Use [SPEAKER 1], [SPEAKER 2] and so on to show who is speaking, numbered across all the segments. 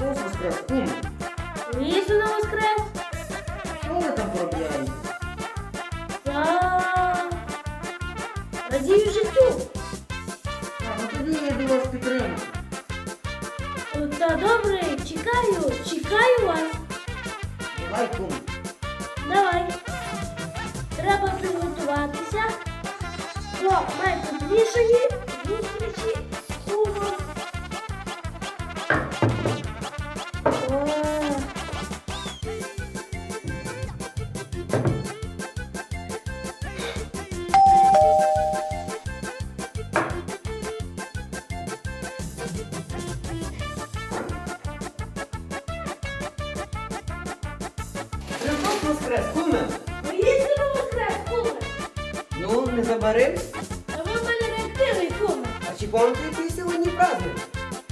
[SPEAKER 1] воскрес, куме.
[SPEAKER 2] Вічно воскрес.
[SPEAKER 1] Що ви там поробляєте?
[SPEAKER 2] Та радію життю.
[SPEAKER 1] А, ну тоді я до вас підтримую.
[SPEAKER 2] Та добре, чекаю, чекаю вас.
[SPEAKER 1] Давай, куме.
[SPEAKER 2] Давай. Треба приготуватися до найпотрібнішої
[SPEAKER 1] воскрес, куме.
[SPEAKER 2] Воістину воскрес, куме.
[SPEAKER 1] Ну, не забарив?
[SPEAKER 2] А ви в мене реактивний, куме.
[SPEAKER 1] А чи пам'ятаєте, який сьогодні праздник?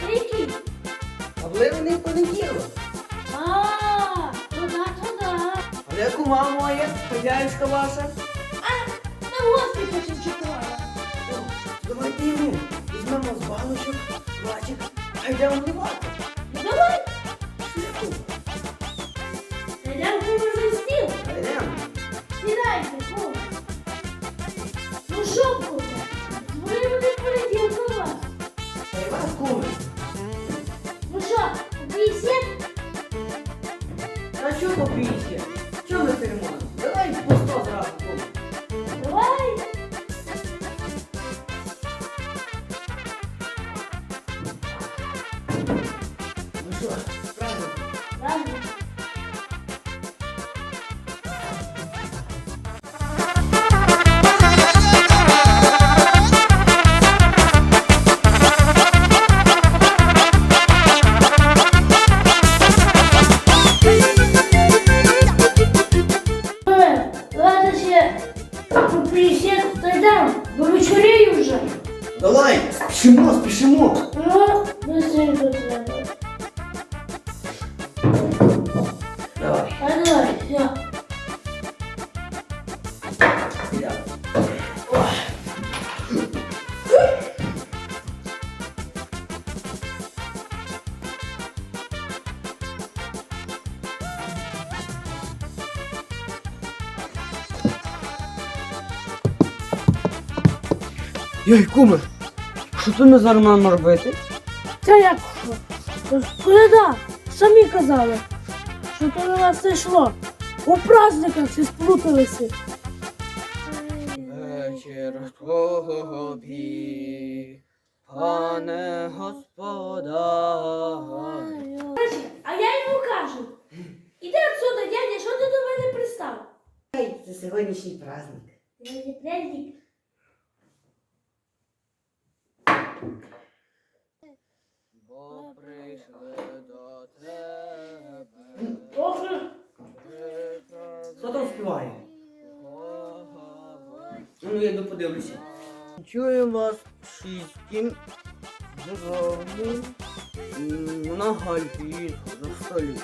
[SPEAKER 2] Який?
[SPEAKER 1] Обливаний понеділок.
[SPEAKER 2] А, туда, туда.
[SPEAKER 1] А де кума моя, хазяюшка ваша?
[SPEAKER 2] А, на гості починчукувала.
[SPEAKER 1] О, Давайте йому. Візьмемо з баночок, бачик, а йдемо вливати.
[SPEAKER 2] Ну що, куме? Вони будуть переділку вас.
[SPEAKER 1] Вас.
[SPEAKER 2] Ну що, 50? Та що
[SPEAKER 1] Давай, спішимо, спішимо.
[SPEAKER 2] Ну, быстренько треба.
[SPEAKER 1] Давай.
[SPEAKER 2] А давай, все.
[SPEAKER 1] Я. Йой, куме, що ми зараз маємо робити?
[SPEAKER 2] Та як що? Коляда, самі казали, що то на нас не йшло. У праздниках всі сплуталися.
[SPEAKER 1] Вечір тобі, пане господар.
[SPEAKER 2] А я йому кажу, іди отсюда, дядя, що ти до мене пристав?
[SPEAKER 1] Це сьогоднішній праздник.
[SPEAKER 2] Праздник.
[SPEAKER 1] Бо прийшли до тебе.
[SPEAKER 2] Ох,
[SPEAKER 1] Хто там співає? Ну, я йду подивлюся. Чую вас шістім на гальбі за столі.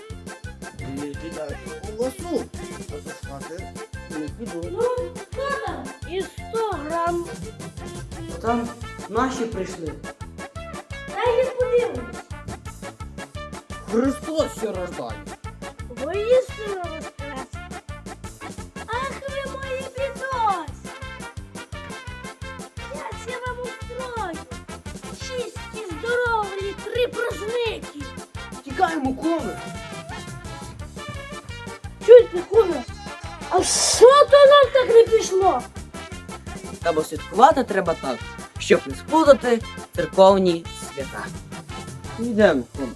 [SPEAKER 1] Віддайте голосу, а за хати не піду.
[SPEAKER 2] ну, що там? І 100 грам.
[SPEAKER 1] Там наші прийшли.
[SPEAKER 2] Дай я подивлюсь.
[SPEAKER 1] Христос ще рождає.
[SPEAKER 2] Воістину воскрес. Ах ви мої бідось! Я вам устрою. Чисті, здорові, три праздники.
[SPEAKER 1] Тікаємо, коми.
[SPEAKER 2] Чуєте, куме? А що то нам так не пішло?
[SPEAKER 1] Та бо святкувати треба так, щоб не сплутати церковні свята. Куми.